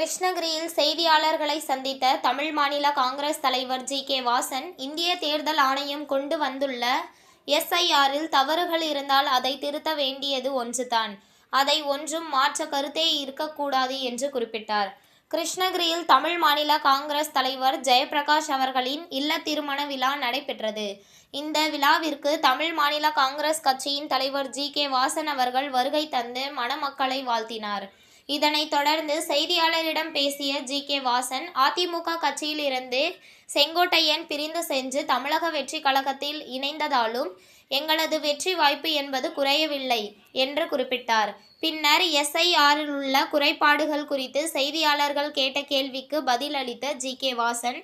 கிருஷ்ணகிரியில் செய்தியாளர்களை சந்தித்த தமிழ் மாநில காங்கிரஸ் தலைவர் ஜி. கே. வாசன் இந்திய தேர்தல் ஆணையம் கொண்டு வந்துள்ள எஸ்ஐஆரில் தவறுகள் இருந்தால் அதை திருத்த வேண்டியது ஒன்றுதான். அதை ஒன்றும் மாற்ற கருத்தே இருக்கக்கூடாது என்று குறிப்பிட்டார். கிருஷ்ணகிரியில் தமிழ் மாநில காங்கிரஸ் தலைவர் ஜெயபிரகாஷ் அவர்களின் இல்ல திருமண விழா நடைபெற்றது. இந்த விழாவிற்கு தமிழ் மாநில காங்கிரஸ் கட்சியின் தலைவர் ஜி. கே. வாசன் அவர்கள் வருகை தந்து மணமக்களை வாழ்த்தினார். இதனைத் தொடர்ந்து செய்தியாளரிடம் பேசிய ஜி. கே. வாசன் அதிமுக கட்சியிலிருந்து செங்கோட்டையன் பிரிந்து சென்று தமிழக வெற்றி கழகத்தில் இணைந்ததாலும் எங்களது வெற்றி வாய்ப்பு என்பது குறையவில்லை என்று குறிப்பிட்டார். பின்னர் எஸ்ஐஆரில் உள்ள குறைபாடுகள் குறித்து செய்தியாளர்கள் கேட்ட கேள்விக்கு பதிலளித்த ஜி. கே. வாசன்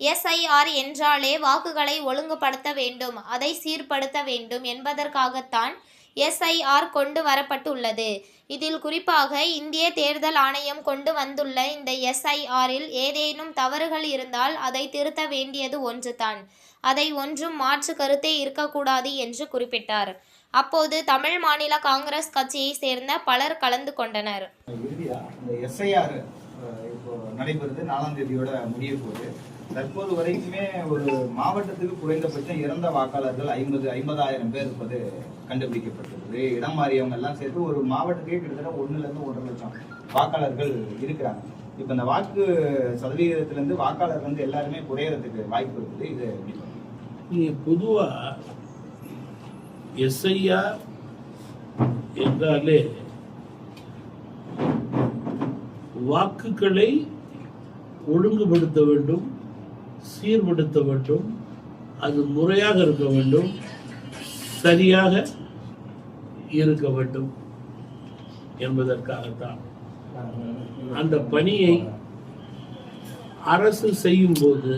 எஸ்ஐஆர் என்றாலே வாக்குகளை ஒழுங்குபடுத்த வேண்டும் அதை சீர்படுத்த வேண்டும் என்பதற்காகத்தான் எஸ்ஐஆர் கொண்டு வரப்பட்டுள்ளது. இதில் குறிப்பாக இந்திய தேர்தல் ஆணையம் கொண்டு வந்துள்ள இந்த எஸ்ஐஆரில் ஏதேனும் தவறுகள் இருந்தால் அதை திருத்த வேண்டியது ஒன்றுதான். அதை ஒன்றும் மாற்று கருத்தே இருக்கக்கூடாது என்று குறிப்பிட்டார். அப்போது தமிழ் மாநில காங்கிரஸ் கட்சியை சேர்ந்த பலர் கலந்து கொண்டனர். இப்போ நடைபெறுது. நாலாம் தேதியோட முடிய போகுது. தற்போது வரைக்குமே ஒரு மாவட்டத்துக்கு குறைந்தபட்சம் இறந்த வாக்காளர்கள் ஐம்பது ஐம்பதாயிரம் பேர் இருப்பது கண்டுபிடிக்கப்பட்டிருக்குது இடம் மாறியவங்க எல்லாம் சேர்த்து ஒரு மாவட்டத்துக்கே கிட்டத்தட்ட ஒண்ணுல இருந்து ஒன்றரை லட்சம் வாக்காளர்கள் இருக்கிறாங்க. இப்ப இந்த வாக்கு சதவீதத்திலேருந்து வாக்காளர் வந்து எல்லாருமே குறையறதுக்கு வாய்ப்பு இருக்குது. இது நீங்கள் பொதுவாக எஸ்ஐஆர் என்றாலே வாக்குகளை ஒழுங்குபடுத்த வேண்டும் சீர்படுத்த வேண்டும் அது முறையாக இருக்க வேண்டும் சரியாக இருக்க வேண்டும் என்பதற்காகத்தான். அந்த பணியை அரசு செய்யும்போது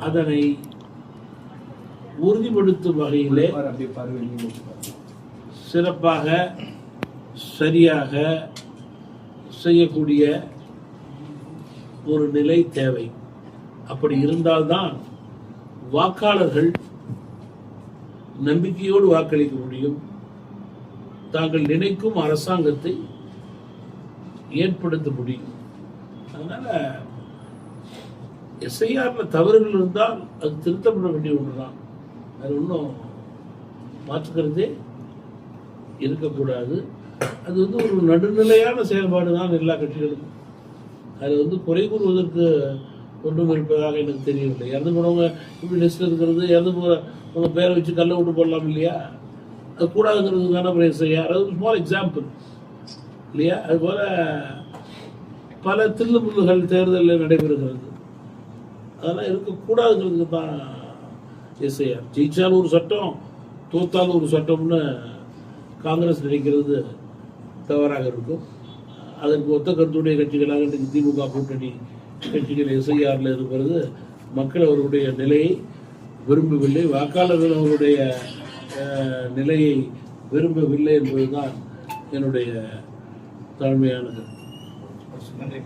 அதனை உறுதிப்படுத்தும் வகையிலே சிறப்பாக சரியாக செய்யக்கூடிய ஒரு நிலை தேவை. அப்படி இருந்தால்தான் வாக்காளர்கள் நம்பிக்கையோடு வாக்களிக்க முடியும். தாங்கள் நினைக்கும் அரசாங்கத்தை ஏற்படுத்த முடியும். அதனால எஸ்ஐஆர்ல தவறுகள் இருந்தால் அது திருத்தப்பட வேண்டிய ஒன்றுதான் அது ஒன்றும் மாற்றுக்கிறதே இருக்கக்கூடாது. அது வந்து ஒரு நடுநிலையான செயல்பாடு தான் எல்லா கட்சிகளுக்கும் அது வந்து குறை கூறுவதற்கு ஒன்றும் இருப்பதாக எனக்கு தெரியவில்லை. இறந்து போனவங்க இப்படி லிஸ்ட் இருக்கிறது இறந்து போகிற அவங்க பேரை வச்சு கல்லை விட்டு போடலாம் இல்லையா? அது கூடாதுங்கிறது தானே அப்புறம் எஸ்ஐஆர் அது ஒரு ஸ்மால் எக்ஸாம்பிள் இல்லையா? அதுபோல் பல தில்லுமுல்லுகள் தேர்தலில் நடைபெறுகிறது. அதெல்லாம் இருக்கக்கூடாதுங்கிறதுக்கு தான் எஸ்ஐஆர் ஜெயிச்சாலும் ஒரு சட்டம் தோத்தாலும் ஒரு சட்டம்னு காங்கிரஸ் நினைக்கிறது. தவறாக இருக்கும். அதற்கு ஒத்த கருத்துடைய கட்சிகளாக இன்றைக்கு திமுக கூட்டணி கட்சிகள் எஸ்ஐஆரில் இருக்கிறது மக்கள் அவருடைய நிலையை விரும்பவில்லை. வாக்காளர்கள் அவருடைய நிலையை விரும்பவில்லை என்பதுதான் என்னுடைய தாழ்மையான கருத்து. நன்றி.